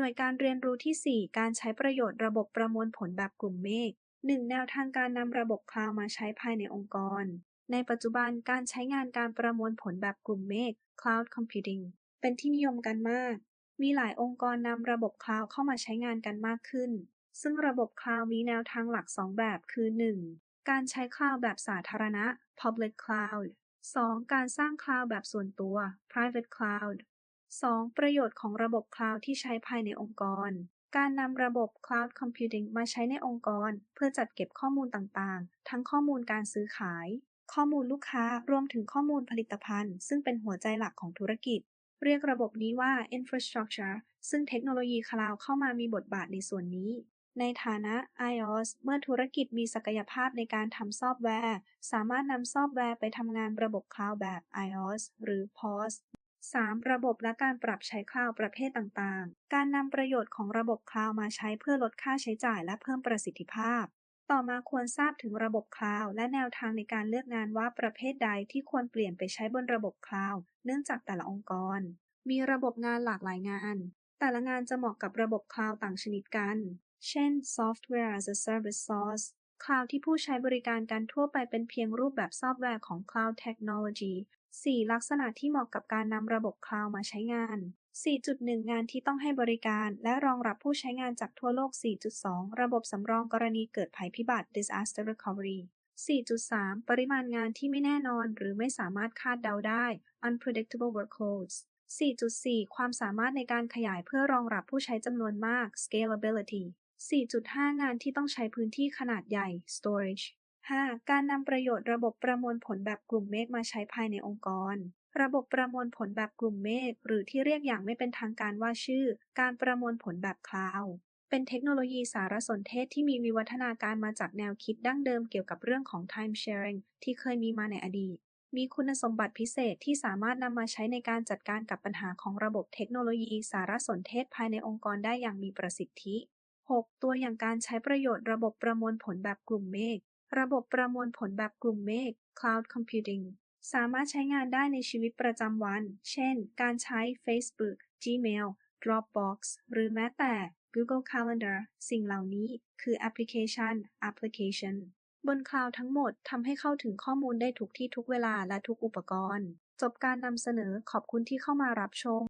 หน่วยการเรียนรู้ที่ 4 การใช้ประโยชน์ระบบประมวลผลแบบกลุ่มเมฆ 1. แนวทางการนำระบบคลาวมาใช้ภายในองค์กร ในปัจจุบันการใช้งานการประมวลผลแบบกลุ่มเมฆ Cloud Computing เป็นที่นิยมกันมาก มีหลายองค์กรนำระบบคลาวเข้ามาใช้งานกันมากขึ้น ซึ่งระบบคลาวมีแนวทางหลัก 2 แบบคือ 1. การใช้คลาวแบบสาธารณะ Public Cloud 2. การสร้างคลาวแบบส่วนตัว Private Cloud 2. ประโยชน์ของระบบคลาวด์ที่ใช้ภายในองค์กร การนำระบบ Cloud Computing มาใช้ในองค์กร เพื่อจัดเก็บข้อมูลต่างๆ ทั้งข้อมูลการซื้อขาย ข้อมูลลูกค้ารวมถึงข้อมูลผลิตภัณฑ์ ซึ่งเป็นหัวใจหลักของธุรกิจ เรียกระบบนี้ว่า Infrastructure ซึ่งเทคโนโลยีคลาวด์เข้ามามีบทบาทในส่วนนี้ ในฐานะ iOS เมื่อธุรกิจมีศักยภาพในการทำซอฟต์แวร์ สามารถนำซอฟต์แวร์ไปทำงานระบบคลาวด์แบบ iOS หรือ POS 3. ระบบและการปรับใช้คลาวด์ประเภทต่างๆ การนำประโยชน์ของระบบคลาวด์มาใช้เพื่อลดค่าใช้จ่ายและเพิ่มประสิทธิภาพ ต่อมาควรทราบถึงระบบคลาวด์และแนวทางในการเลือกงานว่าประเภทใดที่ควรเปลี่ยนไปใช้บนระบบคลาวด์เนื่องจากแต่ละองค์กร มีระบบงานหลากหลายงาน แต่ละงานจะเหมาะกับระบบคลาวด์ต่างชนิดกัน เช่น Software as a Service SaaS คลาวด์ที่ผู้ใช้บริการกันทั่วไปเป็นเพียงรูปแบบซอฟต์แวร์ของ Cloud Technology 4. ลักษณะที่เหมาะกับการนำระบบคลาวด์มาใช้งาน 4.1 งานที่ต้องให้บริการ และรองรับผู้ใช้งานจากทั่วโลก 4.2 ระบบสำรองกรณีเกิดภัยพิบัติ Disaster Recovery 4.3 ปริมาณงานที่ไม่แน่นอน หรือไม่สามารถคาดเดาได้ Unpredictable Workloads 4.4 ความสามารถในการขยายเพื่อรองรับผู้ใช้จำนวนมาก Scalability 4.5 งานที่ต้องใช้พื้นที่ขนาดใหญ่ Storage 5. การนำประโยชน์ระบบประมวลผลแบบกลุ่มเมฆมาใช้ภายในองค์กร ระบบประมวลผลแบบกลุ่มเมฆหรือที่เรียกอย่างไม่เป็นทางการว่าชื่อ การประมวลผลแบบคลาวด์เป็นเทคโนโลยีสารสนเทศที่มีวิวัฒนาการมาจากแนวคิดดั้งเดิมเกี่ยวกับเรื่องของ time sharing ที่เคยมีมาในอดีต มีคุณสมบัติพิเศษที่สามารถนำมาใช้ในการจัดการกับปัญหาของระบบเทคโนโลยีสารสนเทศภายในองค์กรได้อย่างมีประสิทธิ 6. ตัวอย่างการใช้ประโยชน์ระบบประมวลผลแบบกลุ่มเมฆ ระบบประมวลผลแบบกลุ่มเมฆ Cloud Computing สามารถใช้งานได้ในชีวิตประจำวัน เช่น การใช้ Facebook Gmail Dropbox หรือแม้แต่ Google Calendar สิ่งเหล่านี้คือแอปพลิเคชัน Application บนคลาวด์ทั้งหมดทำให้เข้าถึงข้อมูลได้ทุกที่ทุกเวลาและทุกอุปกรณ์ จบการนำเสนอขอบคุณที่เข้ามารับชม